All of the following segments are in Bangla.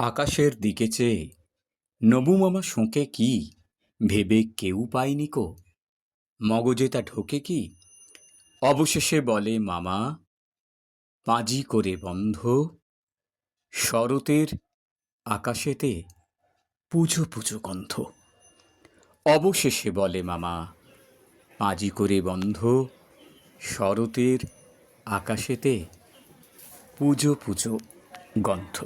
আকাশের দিকে চেয়ে, নবু মামা শোঁকে কি? ভেবে কেউ পায়নি কো? মগজে তা ঢোকে কি? অবশেষে বলে, মামা, পাঁজি করে বন্ধ। শরতের আকাশেতে পুজো পুজো গন্ধ। অবশেষে বলে, মামা, পাঁজি করে বন্ধ। শরতের আকাশেতে পুজো পুজো গন্ধ।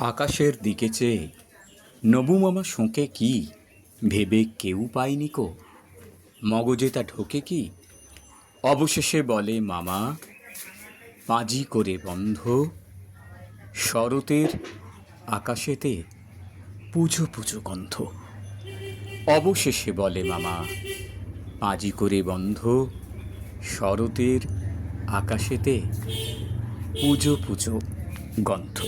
আকাশের দিকে চেয়ে, নবু মামা শোঁকে কি? ভেবে কেউ পায়নি কো? মগজে তা ঢোকে কি? অবশেষে বলে, মামা, পাঁজি করে বন্ধ। শরতের আকাশেতে পুজো পুজো গন্ধ। অবশেষে বলে, মামা, পাঁজি করে বন্ধ। শরতের আকাশেতে পুজো পুজো গন্ধ।